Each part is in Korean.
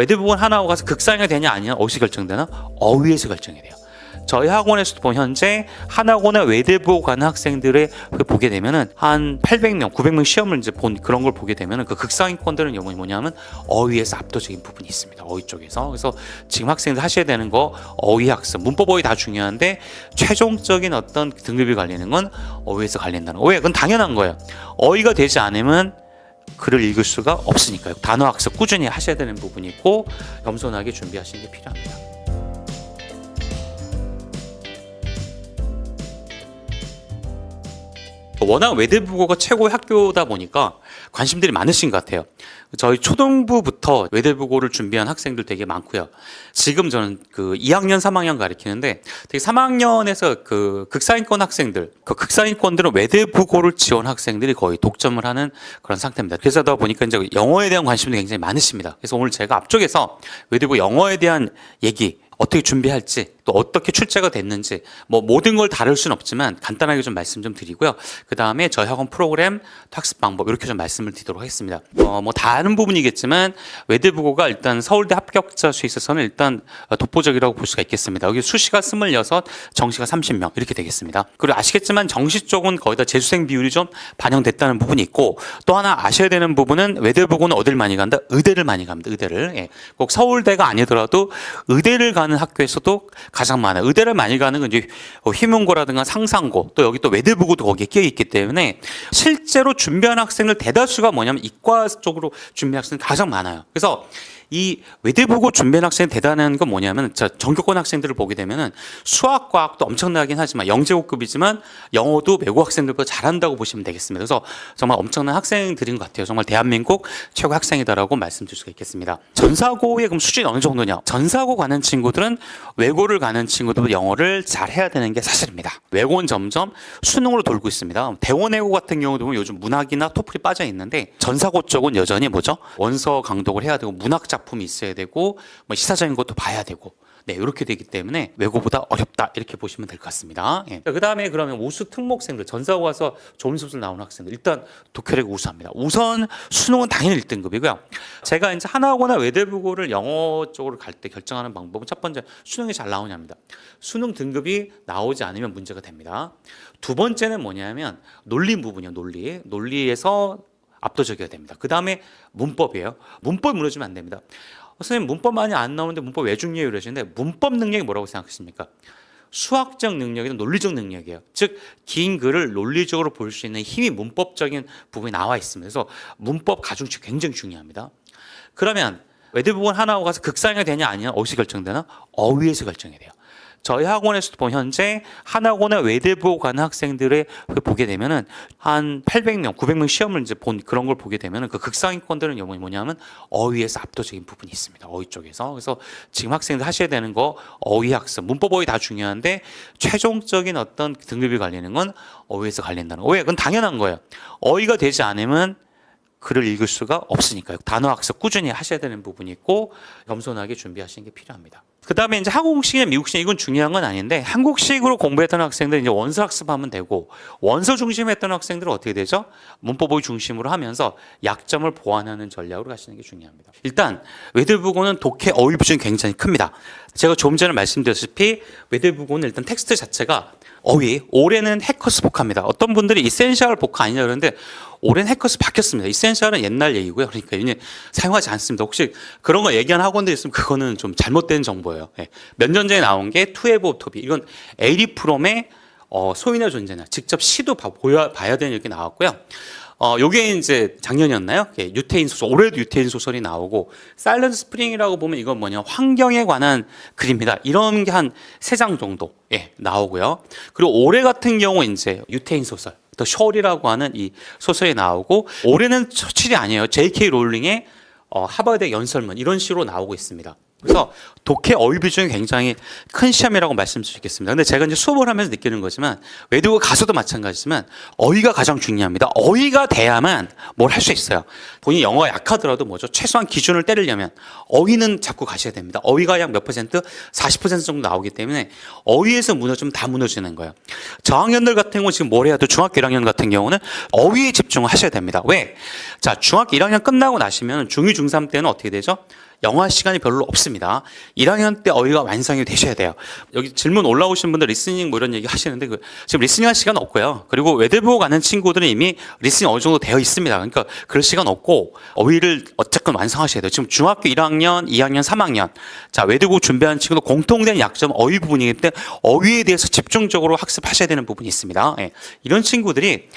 외대부분 하나 가서 극상이 되냐 아니냐 어디서 결정되나? 어휘에서 결정이 돼요. 저희 학원에서도 보면 현재 한학원에 외대부 가는 학생들의 그 보게 되면은 한 800명, 900명 시험을 이제 본 그런 걸 보게 되면은 그 극상위권들은 영어이 뭐냐면 어휘에서 압도적인 부분이 있습니다. 어휘 쪽에서. 그래서 지금 학생들 하셔야 되는 거 어휘 학습, 문법 어휘 다 중요한데 최종적인 어떤 등급이 갈리는 건 어휘에서 갈린다는 거. 왜? 그건 당연한 거예요. 어휘가 되지 않으면 글을 읽을 수가 없으니까요. 단어 학습 꾸준히 하셔야 되는 부분이 있고 겸손하게 준비하시는 게 필요합니다. 워낙 외대부고가 최고의 학교다 보니까 관심들이 많으신 것 같아요. 저희 초등부부터 외대부고를 준비한 학생들 되게 많고요. 지금 저는 그 2학년, 3학년 가르치는데 되게 3학년에서 그 극상위권 학생들, 그 극상위권들은 외대부고를 지원 학생들이 거의 독점을 하는 그런 상태입니다. 그래서 다 보니까 이제 영어에 대한 관심도 굉장히 많으십니다. 그래서 오늘 제가 앞쪽에서 외대부 영어에 대한 얘기 어떻게 준비할지 또 어떻게 출제가 됐는지 뭐 모든 걸 다룰 수는 없지만 간단하게 좀 말씀 좀 드리고요. 그 다음에 저희 학원 프로그램 학습 방법 이렇게 좀 말씀을 드리도록 하겠습니다. 어 뭐 다른 부분이겠지만 외대부고가 일단 서울대 합격자 수에 있어서는 일단 독보적이라고 볼 수가 있겠습니다. 여기 수시가 26, 정시가 30명 이렇게 되겠습니다. 그리고 아시겠지만 정시 쪽은 거의 다 재수생 비율이 좀 반영됐다는 부분이 있고 또 하나 아셔야 되는 부분은 외대부고는 어딜 많이 간다? 의대를 많이 갑니다. 의대를 예. 꼭 서울대가 아니더라도 의대를 가는 학교에서도 가장 많아요. 의대를 많이 가는 건 이제 휘문고라든가 상상고 또 여기 또 외대부고도 거기에 끼어 있기 때문에 실제로 준비하는 학생들 대다수가 뭐냐면 이과 쪽으로 준비하는 학생들 가장 많아요. 그래서 이 외대부고 준비하는 학생 대단한 건 뭐냐면 자 전교권 학생들을 보게 되면은 수학 과학도 엄청나긴 하지만 영재고급이지만 영어도 외국 학생들보다 잘한다고 보시면 되겠습니다. 그래서 정말 엄청난 학생들인 것 같아요. 정말 대한민국 최고 학생이다라고 말씀드릴 수가 있겠습니다. 전사고의 그럼 수준이 어느 정도냐? 전사고 가는 친구들은 외고를 가는 친구들도 영어를 잘 해야 되는 게 사실입니다. 외고는 점점 수능으로 돌고 있습니다. 대원외고 같은 경우도 요즘 문학이나 토플이 빠져 있는데 전사고 쪽은 여전히 뭐죠? 원서 강독을 해야 되고 문학 작 품이 있어야 되고 뭐 시사적인 것도 봐야 되고 네 이렇게 되기 때문에 외고보다 어렵다 이렇게 보시면 될 것 같습니다. 예. 그 다음에 그러면 우수 특목생들 전사고 가서 좋은 수술 나오는 학생들 일단 독해력 우수합니다. 우선 수능은 당연히 1등급이고요. 제가 이제 하나고나 외대부고를 영어 쪽으로 갈 때 결정하는 방법은 첫 번째 수능이 잘 나오냐입니다. 수능 등급이 나오지 않으면 문제가 됩니다. 두 번째는 뭐냐면 논리 부분이요. 논리 논리에서 압도적이어야 됩니다. 그 다음에 문법이에요. 문법 무너지면 안 됩니다. 어, 선생님 문법 많이 안 나오는데 문법 왜 중요해요? 그러시는데 문법 능력이 뭐라고 생각하십니까? 수학적 능력이든 논리적 능력이에요. 즉, 긴 글을 논리적으로 볼 수 있는 힘이 문법적인 부분이 나와. 그래서 문법 가중치 굉장히 중요합니다. 그러면 외대 부분 하나 가서 극상이 되냐 아니냐 어디서 결정되나? 어휘에서 결정이 돼요. 저희 학원에서도 보면 현재 한 학원에 외대부 가는 학생들의 그 보게 되면은 한 800명, 900명 시험을 이제 본 그런 걸 보게 되면은 그 극상위권들은 영어이 뭐냐면 어휘에서 압도적인 부분이 있습니다. 어휘 쪽에서. 그래서 지금 학생들 하셔야 되는 거 어휘 학습, 문법 어휘 다 중요한데 최종적인 어떤 등급이 갈리는 건 어휘에서 갈린다는 거. 왜? 그건 당연한 거예요. 어휘가 되지 않으면 글을 읽을 수가 없으니까요. 단어 학습 꾸준히 하셔야 되는 부분이 있고 겸손하게 준비하시는 게 필요합니다. 그 다음에 이제 한국식이나 미국식 이건 중요한 건 아닌데 한국식으로 공부했던 학생들 이제 원서 학습하면 되고 원서 중심했던 학생들은 어떻게 되죠? 문법을 중심으로 하면서 약점을 보완하는 전략으로 가시는 게 중요합니다. 일단 외대부고는 독해 어휘 부분이 굉장히 큽니다. 제가 조금 전에 말씀드렸다시피 외대부고는 일단 텍스트 자체가 어휘 올해는 해커스 복합니다. 어떤 분들이 이센셜 복합 아니냐 그러는데 올해는 해커스 바뀌었습니다. 이센셜은 옛날 얘기고요. 그러니까 이제 사용하지 않습니다. 혹시 그런 거 얘기하는 학원들 있으면 그거는 좀 잘못된 정보예요. 예. 몇년 전에 나온 게 투에브 오토비 이건 에리 프롬의 어, 소인의 존재나 직접 시도 봐, 보여, 봐야 되는 이렇게 나왔고요. 어, 요게 이제 작년이었나요? 예, 유태인 소설, 올해도 유태인 소설이 나오고, 사일런트 스프링이라고 보면 이건 뭐냐, 환경에 관한 글입니다. 이런 게 한 세 장 정도, 예, 나오고요. 그리고 올해 같은 경우 이제 유태인 소설, 더 셜이라고 하는 이 소설이 나오고, 올해는 처칠이 아니에요. J.K. 롤링의 어, 하버드 연설문, 이런 식으로 나오고 있습니다. 그래서 독해 어휘 비중이 굉장히 큰 시험이라고 말씀드리겠습니다. 근데 제가 이제 수업을 하면서 느끼는 거지만 외국어 가서도 마찬가지지만 어휘가 가장 중요합니다. 어휘가 돼야만 뭘 할 수 있어요. 본인이 영어가 약하더라도 뭐죠? 최소한 기준을 때리려면 어휘는 잡고 가셔야 됩니다. 어휘가 약 몇 퍼센트? 40% 정도 나오기 때문에 어휘에서 무너지면 다 무너지는 거예요. 저학년들 같은 경우 지금 뭘 해야 돼? 중학교 1학년 같은 경우는 어휘에 집중을 하셔야 됩니다. 왜? 자, 중학교 1학년 끝나고 나시면 중2, 중3 때는 어떻게 되죠? 영어 시간이 별로 없습니다. 1학년 때 어휘가 완성이 되셔야 돼요. 여기 질문 올라오신 분들 리스닝 뭐 이런 얘기 하시는데 그 지금 리스닝 할 시간 없고요. 그리고 외대부호 가는 친구들은 이미 리스닝 어느 정도 되어 있습니다. 그러니까 그럴 시간 없고 어휘를 어쨌건 완성하셔야 돼요. 지금 중학교 1학년, 2학년, 3학년 자 외대부호 준비하는 친구도 공통된 약점 어휘 부분이기 때문에 어휘에 대해서 집중적으로 학습하셔야 되는 부분이 있습니다. 예. 이런 친구들이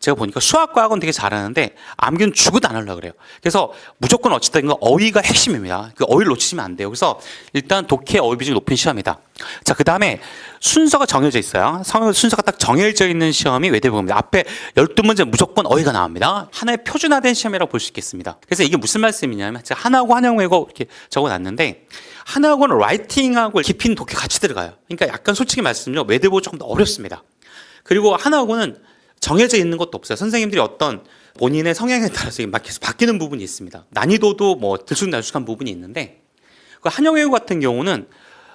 제가 보니까 수학과학은 되게 잘하는데 암기는 죽어도 안 하려고 그래요. 그래서 무조건 어쨌든 어휘가 핵심입니다. 그 어휘를 놓치시면 안 돼요. 그래서 일단 독해 어휘 비중이 높은 시험이다. 자, 그 다음에 순서가 정해져 있어요. 성- 순서가 딱 정해져 있는 시험이 외대부입니다. 앞에 12문제 무조건 어휘가 나옵니다. 하나의 표준화된 시험이라고 볼 수 있겠습니다. 그래서 이게 무슨 말씀이냐면 제가 하나하고 한영외고 이렇게 적어놨는데 하나하고는 라이팅하고 깊이는 독해 같이 들어가요. 그러니까 약간 솔직히 말씀드리면 외대부 조금 더 어렵습니다. 그리고 하나하고는 정해져 있는 것도 없어요. 선생님들이 어떤 본인의 성향에 따라서 막 계속 바뀌는 부분이 있습니다. 난이도도 뭐 들쑥날쑥한 부분이 있는데 그 한영외고 같은 경우는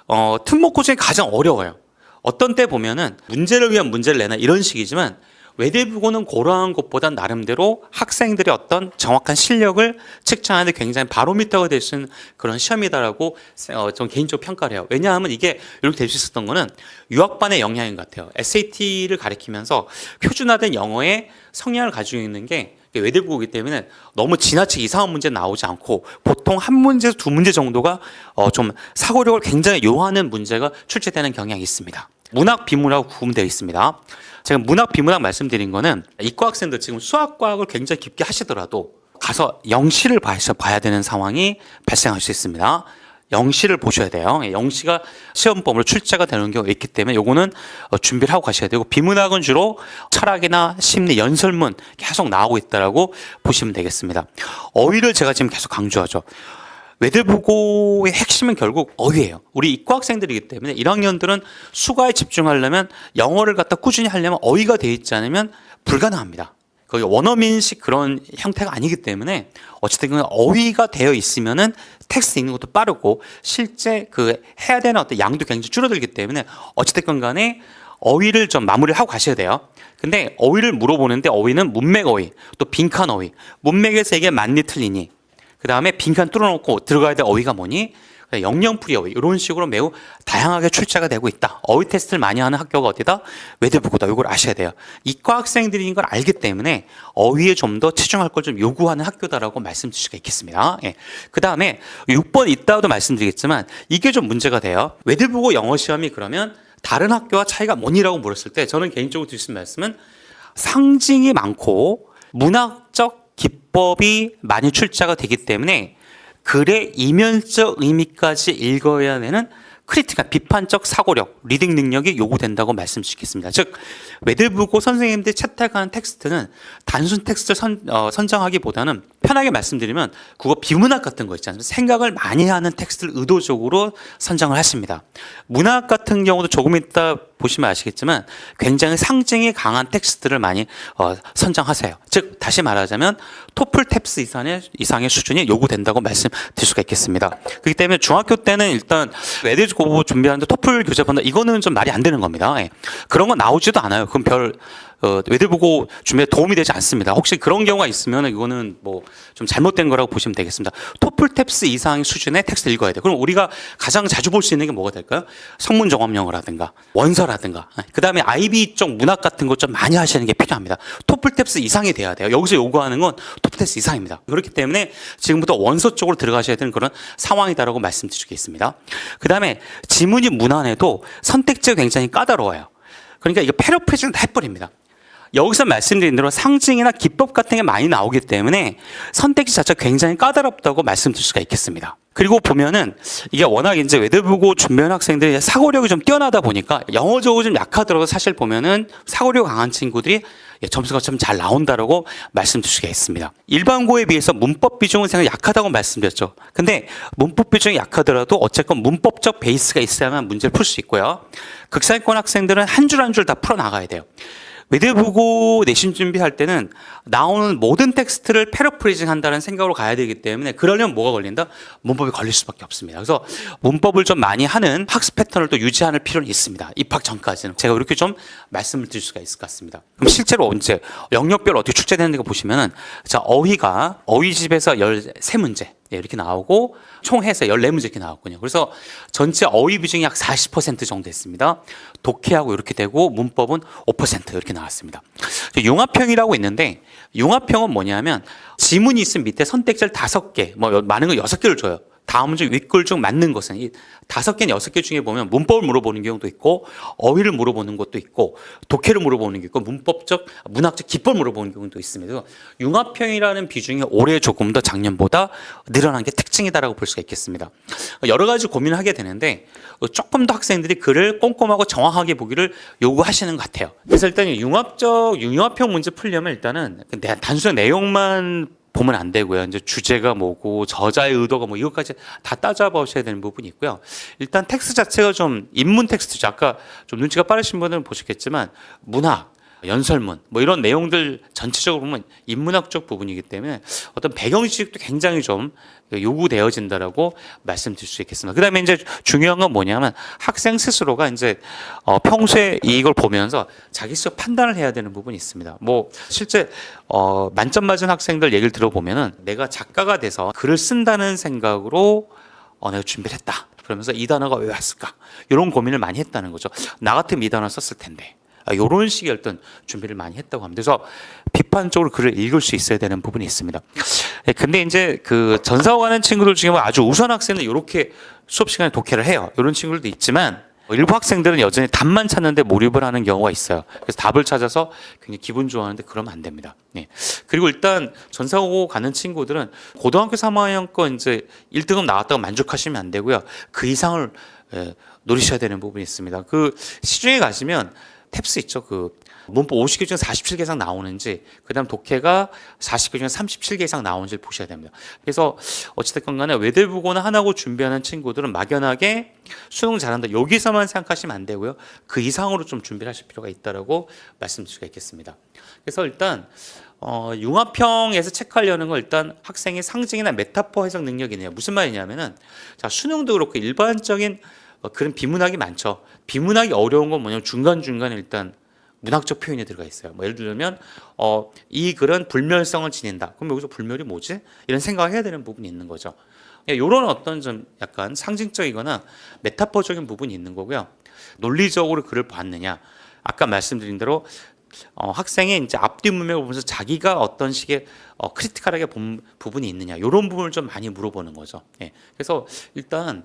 어, 특목고 중에 가장 어려워요. 어떤 때 보면은 문제를 위한 문제를 내나 이런 식이지만 외대부고는 고러한 것보단 나름대로 학생들의 어떤 정확한 실력을 측정하는 데 굉장히 바로미터가 될 수 있는 그런 시험이다라고 어, 좀 개인적으로 평가를 해요. 왜냐하면 이게 이렇게 될 수 있었던 거는 유학반의 영향인 것 같아요. SAT를 가리키면서 표준화된 영어의 성향을 가지고 있는 게 외대부고이기 때문에 너무 지나치게 이상한 문제 나오지 않고 보통 한 문제에서 두 문제 정도가 어, 좀 사고력을 굉장히 요하는 문제가 출제되는 경향이 있습니다. 문학 비문학으로 구분되어 있습니다. 제가 문학 비문학 말씀드린 거는 이과 학생들 지금 수학 과학을 굉장히 깊게 하시더라도 가서 영시를 봐서 봐야 되는 상황이 발생할 수 있습니다. 영시를 보셔야 돼요. 예, 영시가 시험범으로 출제가 되는 경우가 있기 때문에 요거는 어, 준비를 하고 가셔야 되고 비문학은 주로 철학이나 심리, 연설문 계속 나오고 있다라고 보시면 되겠습니다. 어휘를 제가 지금 계속 강조하죠. 외대부고의 핵심은 결국 어휘예요. 우리 이과 학생들이기 때문에 1학년들은 수가에 집중하려면 영어를 갖다 꾸준히 하려면 어휘가 돼 있지 않으면 불가능합니다. 거기 원어민식 그런 형태가 아니기 때문에 어쨌든 어휘가 되어 있으면은 텍스트 읽는 것도 빠르고 실제 그 해야 되는 어떤 양도 굉장히 줄어들기 때문에 어쨌든 간에 어휘를 좀 마무리를 하고 가셔야 돼요. 근데 어휘를 물어보는데 어휘는 문맥 어휘, 또 빈칸 어휘. 문맥에서 이게 맞니 틀리니. 그 다음에 빈칸 뚫어놓고 들어가야 될 어휘가 뭐니? 영영풀이 어휘 이런 식으로 매우 다양하게 출제가 되고 있다. 어휘 테스트를 많이 하는 학교가 어디다? 외대부고다. 이걸 아셔야 돼요. 이과 학생들인 걸 알기 때문에 어휘에 좀 더 치중할 걸 좀 요구하는 학교다라고 말씀드릴 수가 있겠습니다. 예. 그 다음에 6번 이따도 말씀드리겠지만 이게 좀 문제가 돼요. 외대부고 영어 시험이 그러면 다른 학교와 차이가 뭐니라고 물었을 때 저는 개인적으로 드릴 수 있는 말씀은 상징이 많고 문학적 기법이 많이 출제가 되기 때문에 글의 이면적 의미까지 읽어야 되는 크리티컬 비판적 사고력, 리딩 능력이 요구된다고 말씀드리겠습니다. 즉 외대부고 선생님들이 채택하는 텍스트는 단순 텍스트를 선, 어, 선정하기보다는 편하게 말씀드리면 국어 비문학 같은 거 않습니까? 생각을 많이 하는 텍스트를 의도적으로 선정을 하십니다. 문학 같은 경우도 조금 이따 보시면 아시겠지만 굉장히 상징이 강한 텍스트를 많이 어, 선정하세요. 즉 다시 말하자면 토플 탭스 이상의 이상의 수준이 요구된다고 말씀드릴 수가 있겠습니다. 그렇기 때문에 중학교 때는 일단 외대 공부 준비하는데 토플 교재 본다 이거는 좀 말이 안 되는 겁니다. 예. 그런 거 나오지도 않아요. 그럼 별 어, 외대 보고 준비에 도움이 되지 않습니다. 혹시 그런 경우가 있으면 이거는 뭐 좀 잘못된 거라고 보시면 되겠습니다. 토플 탭스 이상 수준의 텍스트 읽어야 돼요. 그럼 우리가 가장 자주 볼 수 있는 게 뭐가 될까요? 성문 종합 영어라든가 원서라든가 그다음에 IB 쪽 문학 같은 것 좀 많이 하시는 게 필요합니다. 토플 탭스 이상이 돼야 돼요. 여기서 요구하는 건 토플 탭스 이상입니다. 그렇기 때문에 지금부터 원서 쪽으로 들어가셔야 되는 그런 상황이다라고 말씀드리겠습니다. 그다음에 지문이 무난해도 선택지가 굉장히 까다로워요. 그러니까 이거 패러프레이즈는 다 해버립니다. 여기서 말씀드린 대로 상징이나 기법 같은 게 많이 나오기 때문에 선택지 자체가 굉장히 까다롭다고 말씀드릴 수가 있겠습니다. 그리고 보면은 이게 워낙 이제 외대부고 준비한 학생들이 사고력이 좀 뛰어나다 보니까 영어적으로 좀 약하더라도 사실 보면은 사고력 강한 친구들이 예, 점수가 좀 잘 나온다라고 말씀드릴 수가 있습니다. 일반고에 비해서 문법 비중은 생각 약하다고 말씀드렸죠. 근데 문법 비중이 약하더라도 어쨌건 문법적 베이스가 있어야만 문제를 풀 수 있고요. 극상권 학생들은 한 줄 한 줄 다 풀어 나가야 돼요. 외대부고 내신 준비할 때는 나오는 모든 텍스트를 패러프리징 한다는 생각으로 가야 되기 때문에 그러려면 뭐가 걸린다? 문법이 걸릴 수밖에 없습니다. 그래서 문법을 좀 많이 하는 학습 패턴을 또 유지하는 필요는 있습니다. 입학 전까지는. 제가 이렇게 좀 말씀을 드릴 수가 있을 것 같습니다. 그럼 실제로 언제 영역별 어떻게 출제되는가 보시면은 자, 어휘가 어휘집에서 13문제 예, 이렇게 나오고 총 해서 14문제 이렇게 나왔군요. 그래서 전체 어휘 비중이 약 40% 정도 됐습니다. 독해하고 이렇게 되고 문법은 5% 이렇게 나왔습니다. 융합형이라고 있는데 융합형은 뭐냐면 지문이 있으면 밑에 선택지를 다섯 개, 뭐 여- 많은 거 여섯 개를 줘요. 다음 문제 윗글 중 맞는 것은 이 다섯 개나 여섯 개 중에 보면 문법을 물어보는 경우도 있고 어휘를 물어보는 것도 있고 독해를 물어보는 게 있고 문법적 문학적 기법을 물어보는 경우도 있습니다. 융합형이라는 비중이 올해 조금 더 작년보다 늘어난 게 특징이다라고 볼 수가 있겠습니다. 여러 가지 고민을 하게 되는데 조금 더 학생들이 글을 꼼꼼하고 정확하게 보기를 요구하시는 것 같아요. 그래서 일단 융합적 융합형 문제 풀려면 일단은 내- 단순한 내용만 보면 안 되고요. 이제 주제가 뭐고 저자의 의도가 뭐 이것까지 다 따져보셔야 되는 부분이 있고요. 일단 텍스트 자체가 좀 인문 텍스트죠. 아까 좀 눈치가 빠르신 분들은 보셨겠지만 문학 연설문 뭐 이런 내용들 전체적으로 보면 인문학적 부분이기 때문에 어떤 배경 지식도 굉장히 좀 요구되어진다라고 말씀드릴 수 있겠습니다. 그다음에 이제 중요한 건 뭐냐면 학생 스스로가 이제 어 평소에 이걸 보면서 자기 스스로 판단을 해야 되는 부분이 있습니다. 뭐 실제 어 만점 맞은 학생들 얘기를 들어보면은 내가 작가가 돼서 글을 쓴다는 생각으로 어 내가 준비를 했다. 그러면서 이 단어가 왜 왔을까? 이런 고민을 많이 했다는 거죠. 나 같으면 이 단어 썼을 텐데. 아, 이런 식의 어떤 준비를 많이 했다고 합니다. 그래서 비판적으로 글을 읽을 수 있어야 되는 부분이 있습니다. 예, 근데 이제 그 전사고 가는 친구들 중에 뭐 아주 우선 학생은 이렇게 수업 시간에 독해를 해요. 이런 친구들도 있지만 일부 학생들은 여전히 답만 찾는데 몰입을 하는 경우가 있어요. 그래서 답을 찾아서 굉장히 기분 좋아하는데 그러면 안 됩니다. 예. 그리고 일단 전사고 가는 친구들은 고등학교 3학년 거 이제 1등급 나왔다고 만족하시면 안 되고요. 그 이상을 예, 노리셔야 되는 부분이 있습니다. 그 시중에 가시면 탭스 있죠. 그 문법 50개 중에 47개 이상 나오는지, 그 다음 독해가 40개 중에 37개 이상 나오는지를 보셔야 됩니다. 그래서 어찌됐건 간에 외대부고나 하나고 준비하는 친구들은 막연하게 수능 잘한다. 여기서만 생각하시면 안 되고요. 그 이상으로 좀 준비를 하실 필요가 있다라고 말씀드릴 수가 있겠습니다. 그래서 일단 어, 융합형에서 체크하려는 건 일단 학생의 상징이나 메타포 해석 능력이네요. 무슨 말이냐면은 자 수능도 그렇고 일반적인 어, 그런 비문학이 많죠. 비문학이 어려운 건 뭐냐면 중간 중간에 일단 문학적 표현이 들어가 있어요. 뭐 예를 들면 어, 이 글은 불멸성을 지닌다. 그럼 여기서 불멸이 뭐지? 이런 생각을 해야 되는 부분이 있는 거죠. 이런 어떤 좀 약간 상징적이거나 메타포적인 부분이 있는 거고요. 논리적으로 글을 봤느냐. 아까 말씀드린 대로 어, 학생의 이제 앞뒤 문맥을 보면서 자기가 어떤 식의 어, 크리티컬하게 본 부분이 있느냐 이런 부분을 좀 많이 물어보는 거죠. 예. 그래서 일단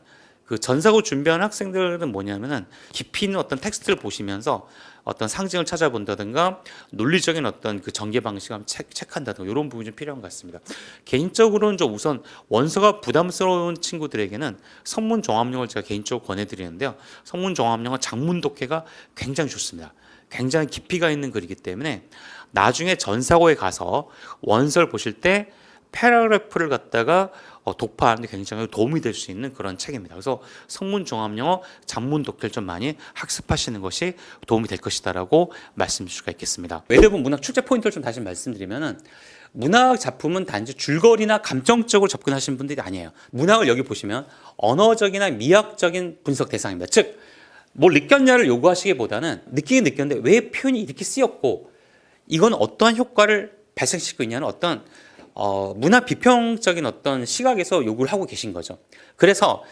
그 전사고 준비하는 학생들은 뭐냐면은 깊이 있는 어떤 텍스트를 보시면서 어떤 상징을 찾아본다든가 논리적인 어떤 그 전개 방식을 체, 체크한다든가 이런 부분이 좀 필요한 것 같습니다. 개인적으로는 좀 우선 원서가 부담스러운 친구들에게는 성문 종합용을 제가 개인적으로 권해드리는데요. 성문 종합용은 장문 독해가 굉장히 좋습니다. 굉장히 깊이가 있는 글이기 때문에 나중에 전사고에 가서 원서를 보실 때 패러그래프를 갖다가 어, 독파하는 데 굉장히 도움이 될 수 있는 그런 책입니다. 그래서 성문 종합 영어, 장문 독해를 좀 많이 학습하시는 것이 도움이 될 것이다라고 말씀드릴 수가 있겠습니다. 외대부 문학 출제 포인트를 좀 다시 말씀드리면은 문학 작품은 단지 줄거리나 감정적으로 접근하시는 분들이 아니에요. 문학을 여기 보시면 언어적이나 미학적인 분석 대상입니다. 즉, 뭘 느꼈냐를 요구하시기보다는 느끼긴 느꼈는데 왜 표현이 이렇게 쓰였고 이건 어떠한 효과를 발생시키고 있냐는 어떤 어, 문화 비평적인 어떤 시각에서 요구를 하고 계신 거죠. 그래서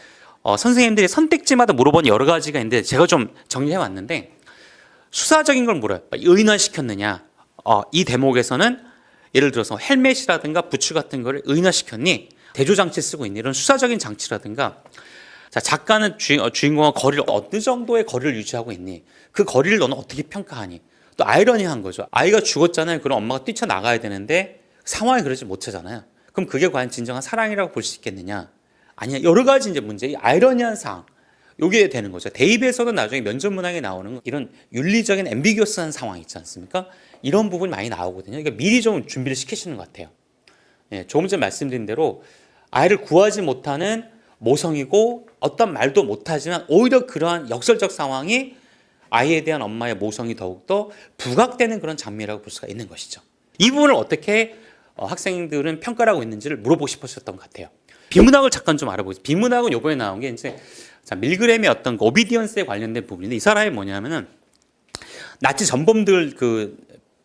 어, 선생님들이 선택지마다 물어본 여러 가지가 있는데 제가 좀 정리해 왔는데 수사적인 걸 물어요. 의인화시켰느냐? 어, 이 대목에서는 예를 들어서 헬멧이라든가 부츠 같은 거를 의인화시켰니? 대조 장치 쓰고 있니? 이런 수사적인 장치라든가 자, 작가는 주인, 어, 주인공과 거리를 어느 정도의 거리를 유지하고 있니? 그 거리를 너는 어떻게 평가하니? 또 아이러니한 거죠. 아이가 죽었잖아요. 그럼 엄마가 뛰쳐나가야 되는데 상황이 그러지 못하잖아요. 그럼 그게 과연 진정한 사랑이라고 볼 수 있겠느냐? 아니야. 여러 가지 이제 문제, 이 아이러니한 상황. 요게 되는 거죠. 대입에서도 나중에 면접 문항에 나오는 이런 윤리적인 앰비규어스한 상황 있지 않습니까? 이런 부분이 많이 나오거든요. 그러니까 미리 좀 준비를 시키시는 것 같아요. 예, 조금 전에 말씀드린 대로 아이를 구하지 못하는 모성이고 어떤 말도 못하지만 오히려 그러한 역설적 상황이 아이에 대한 엄마의 모성이 더욱더 부각되는 그런 장면이라고 볼 수가 있는 것이죠. 이 부분을 어떻게 어, 학생들은 평가를 하고 있는지를 물어보고 싶으셨던 것 같아요. 비문학을 잠깐 좀 알아보겠습니다. 비문학은 요번에 나온 게 이제 자, 밀그램의 어떤 그 오비디언스에 관련된 부분인데 이 사람이 뭐냐면은 나치 전범들 그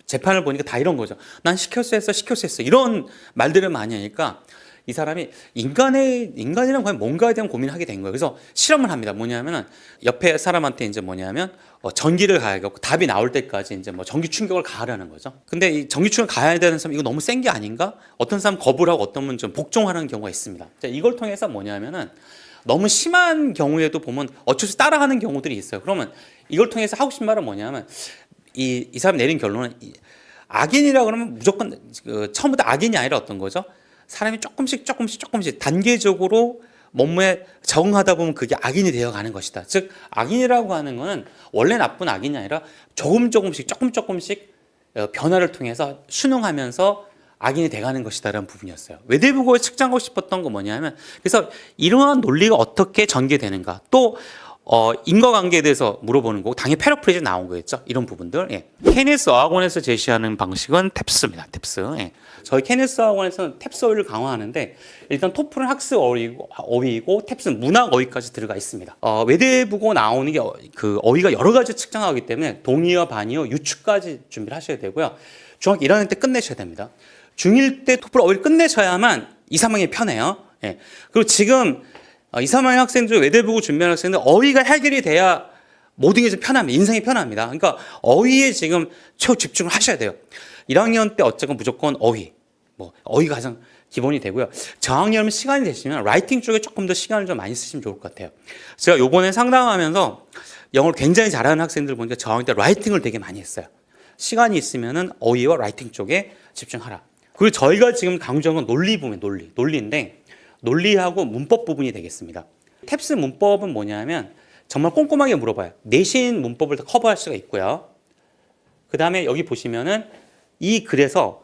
재판을 보니까 다 이런 거죠. 난 시켰어 했어 시켰어 했어 이런 말들을 많이 하니까 이 사람이 인간의 인간이란 과연 뭔가에 대한 고민을 하게 된 거예요. 그래서 실험을 합니다. 뭐냐면은 옆에 사람한테 이제 뭐냐면 어, 전기를 가야겠고 답이 나올 때까지 이제 뭐 전기 충격을 가하라는 거죠. 근데 이 전기 충격 가야 되는 사람 이거 너무 센 게 아닌가? 어떤 사람 거부를 하고 어떤 분은 좀 복종하는 경우가 있습니다. 자, 이걸 통해서 뭐냐면은 너무 심한 경우에도 보면 어쩔 수 따라하는 경우들이 있어요. 그러면 이걸 통해서 하고 싶은 말은 뭐냐면 이, 이 사람 내린 결론은 이, 악인이라 그러면 무조건 그, 처음부터 악인이 아니라 어떤 거죠? 사람이 조금씩 조금씩 조금씩 단계적으로 몸에 적응하다 보면 그게 악인이 되어가는 것이다. 즉 악인이라고 하는 거는 원래 나쁜 악인이 아니라 조금 조금씩 조금 조금씩 어, 변화를 통해서 순응하면서 악인이 돼가는 것이다라는 부분이었어요. 외대부고에 측정하고 싶었던 건 뭐냐면 그래서 이러한 논리가 어떻게 전개되는가 또 어, 인과관계에 대해서 물어보는 거고 당연히 패러프리즈 나온 거겠죠. 이런 부분들. 예. 케네스 어학원에서 제시하는 방식은 탭스입니다. 탭스. 예. 저희 케네스 어학원에서는 탭스 어휘를 강화하는데 일단 토플은 학습 어휘고, 어휘이고 탭스는 문학 어휘까지 들어가 있습니다. 어, 외대부고 나오는 게 그 어휘가 여러 가지 측정하기 때문에 동의어, 반의어, 유추까지 준비를 하셔야 되고요. 중학교 1학년 때 끝내셔야 됩니다. 중1 때 토플 어휘를 끝내셔야만 2, 3학년이 편해요. 예. 그리고 지금 어, 2, 3학년 학생들 외대보고 준비하는 학생들 어휘가 해결이 돼야 모든 게 좀 편합니다. 인생이 편합니다. 그러니까 어휘에 지금 최고 집중을 하셔야 돼요. 1학년 때 어쨌건 무조건 어휘. 뭐 어휘가 가장 기본이 되고요. 저학년이면 시간이 되시면 라이팅 쪽에 조금 더 시간을 좀 많이 쓰시면 좋을 것 같아요. 제가 요번에 상담하면서 영어를 굉장히 잘하는 학생들 보니까 저학년 때 라이팅을 되게 많이 했어요. 시간이 있으면은 어휘와 라이팅 쪽에 집중하라. 그리고 저희가 지금 강조한 건 논리 부분, 논리. 논리인데 논리하고 문법 부분이 되겠습니다. 탭스 문법은 뭐냐면 정말 꼼꼼하게 물어봐요. 내신 문법을 다 커버할 수가 있고요. 그 다음에 여기 보시면은 이 글에서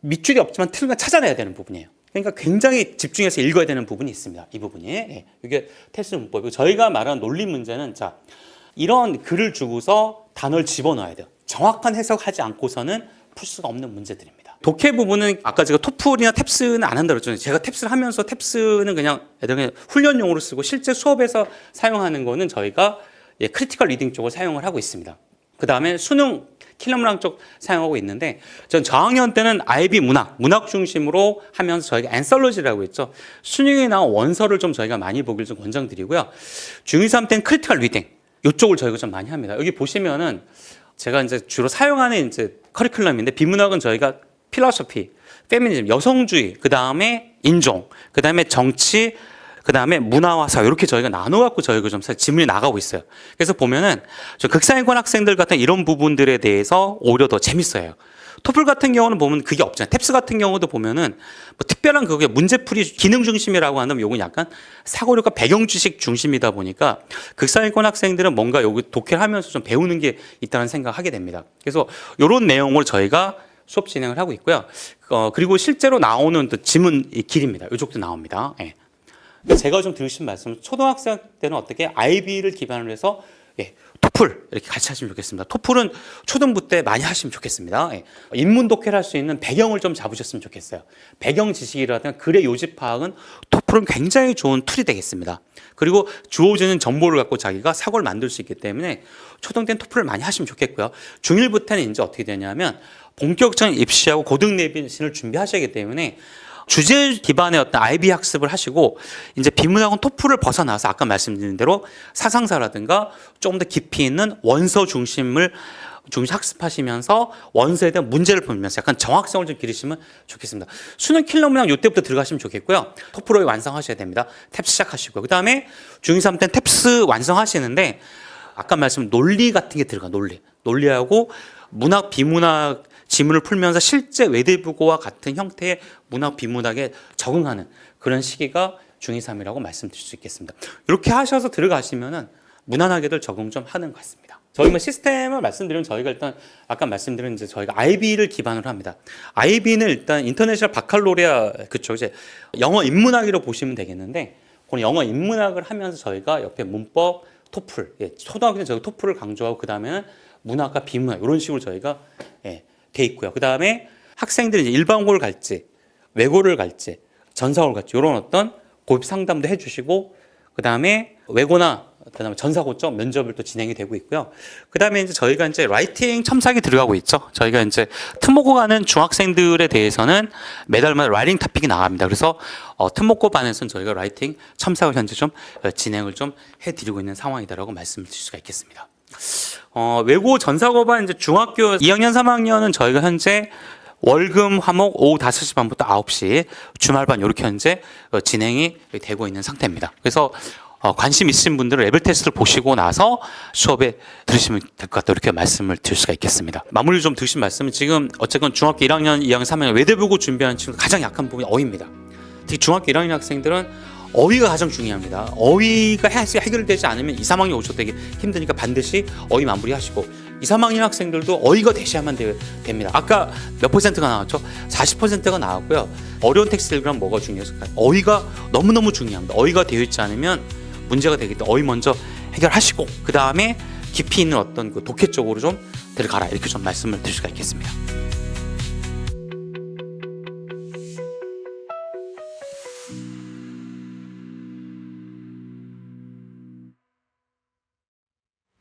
밑줄이 없지만 틀을 찾아내야 되는 부분이에요. 그러니까 굉장히 집중해서 읽어야 되는 부분이 있습니다. 이 부분이. 예. 이게 탭스 문법이고 저희가 말하는 논리 문제는 자 이런 글을 주고서 단어를 집어넣어야 돼요. 정확한 해석하지 않고서는 풀 수가 없는 문제들입니다. 독해 부분은 아까 제가 토플이나 탭스는 안 한다고 그랬잖아요. 제가 탭스를 하면서 탭스는 그냥 애들 그냥 훈련용으로 쓰고 실제 수업에서 사용하는 거는 저희가 예, 크리티컬 리딩 쪽을 사용을 하고 있습니다. 그 다음에 수능 킬러문학 쪽 사용하고 있는데 전 저학년 때는 IB 문학, 문학 중심으로 하면서 저희가 앤설러지라고 했죠. 수능에 나온 원서를 좀 저희가 많이 보기를 좀 권장드리고요. 중2, 3 때는 크리티컬 리딩 이쪽을 저희가 좀 많이 합니다. 여기 보시면은 제가 이제 주로 사용하는 이제 커리큘럼인데 비문학은 저희가 필로소피, 페미니즘, 여성주의, 그 다음에 인종, 그 다음에 정치, 그 다음에 문화와 사회 이렇게 저희가 나눠갖고 저희가 좀 지문이 나가고 있어요. 그래서 보면은 저 극상위권 학생들 같은 이런 부분들에 대해서 오히려 더 재밌어요. 토플 같은 경우는 보면 그게 없잖아요. 탭스 같은 경우도 보면은 뭐 특별한 그게 문제풀이 기능 중심이라고 하면 요건 약간 사고력과 배경 지식 중심이다 보니까 극상위권 학생들은 뭔가 여기 독해를 하면서 좀 배우는 게 있다는 생각을 하게 됩니다. 그래서 이런 내용을 저희가 수업 진행을 하고 있고요. 어, 그리고 실제로 나오는 또 지문 이 길입니다. 이쪽도 나옵니다. 예. 제가 좀 드리신 말씀은 초등학생 때는 어떻게 IB를 기반으로 해서 예, 토플 이렇게 같이 하시면 좋겠습니다. 토플은 초등부 때 많이 하시면 좋겠습니다. 예. 인문 독해를 할 수 있는 배경을 좀 잡으셨으면 좋겠어요. 배경 지식이라든가 글의 요지 파악은 토플은 굉장히 좋은 툴이 되겠습니다. 그리고 주어지는 정보를 갖고 자기가 사고를 만들 수 있기 때문에 초등 때는 토플을 많이 하시면 좋겠고요. 중1부터는 이제 어떻게 되냐면 본격적인 입시하고 고등 내신을 준비하셔야하기 때문에 주제 기반의 어떤 IB 학습을 하시고 이제 비문학은 토플을 벗어나서 아까 말씀드린 대로 사상사라든가 조금 더 깊이 있는 원서 중심을 중심 학습하시면서 원서에 대한 문제를 풀면서 약간 정확성을 좀 기르시면 좋겠습니다. 수능 킬러 문항 이때부터 들어가시면 좋겠고요. 토플을 완성하셔야 됩니다. 탭스 시작하시고요. 그 다음에 중2, 3 때는 탭스 완성하시는데 아까 말씀 논리 같은 게 들어가 논리. 논리하고 문학, 비문학 지문을 풀면서 실제 외대부고와 같은 형태의 문학, 비문학에 적응하는 그런 시기가 중2, 3이라고 말씀드릴 수 있겠습니다. 이렇게 하셔서 들어가시면은 무난하게들 적응 좀 하는 것 같습니다. 저희 뭐 시스템을 말씀드리면 저희가 일단 아까 말씀드린 이제 저희가 IB를 기반으로 합니다. IB는 일단 인터내셔널 바칼로리아 그쵸 이제 영어 인문학으로 보시면 되겠는데 그런 영어 인문학을 하면서 저희가 옆에 문법, 토플, 예, 초등학교 때 저희 토플을 강조하고 그 다음에는 문학과 비문학 이런 식으로 저희가 예, 돼 있고요. 그 다음에 학생들이 이제 일반고를 갈지 외고를 갈지 전사고를 갈지 이런 어떤 고급 상담도 해주시고 그 다음에 외고나 그다음에 전사고 쪽 면접을 또 진행이 되고 있고요. 그다음에 이제 저희가 이제 라이팅 첨삭이 들어가고 있죠. 저희가 이제 특목고 가는 중학생들에 대해서는 매달마다 라이팅 토픽이 나갑니다. 그래서 어, 특목고 반에서는 저희가 라이팅 첨삭을 현재 좀 어, 진행을 좀 해드리고 있는 상황이다라고 말씀을 드릴 수가 있겠습니다. 어, 외고 전사고반 이제 중학교 2학년, 3학년은 저희가 현재 월금 화목 오후 5시 반부터 9시 주말반 이렇게 현재 어, 진행이 되고 있는 상태입니다. 그래서 어, 관심 있으신 분들은 레벨 테스트를 보시고 나서 수업에 들으시면 될 것 같다 이렇게 말씀을 드릴 수가 있겠습니다. 마무리 좀 드신 말씀은 지금 어쨌건 중학교 1학년, 2학년, 3학년 외대부고 준비하는 친구 가장 약한 부분이 어휘입니다. 특히 중학교 1학년 학생들은 어휘가 가장 중요합니다. 어휘가 해- 해결되지 않으면 2, 3학년 오셔도 되게 힘드니까 반드시 어휘 마무리하시고 2, 3학년 학생들도 어휘가 대시하면 되, 됩니다. 아까 몇 퍼센트가 나왔죠? 40%가 나왔고요. 어려운 텍스트를 그럼 뭐가 중요할까요? 어휘가 너무너무 중요합니다. 어휘가 되어 있지 않으면 문제가 되기 때문에 어휘 먼저 해결하시고 그 다음에 깊이 있는 어떤 그 독해 쪽으로 좀 들어가라 이렇게 좀 말씀을 드릴 수가 있겠습니다.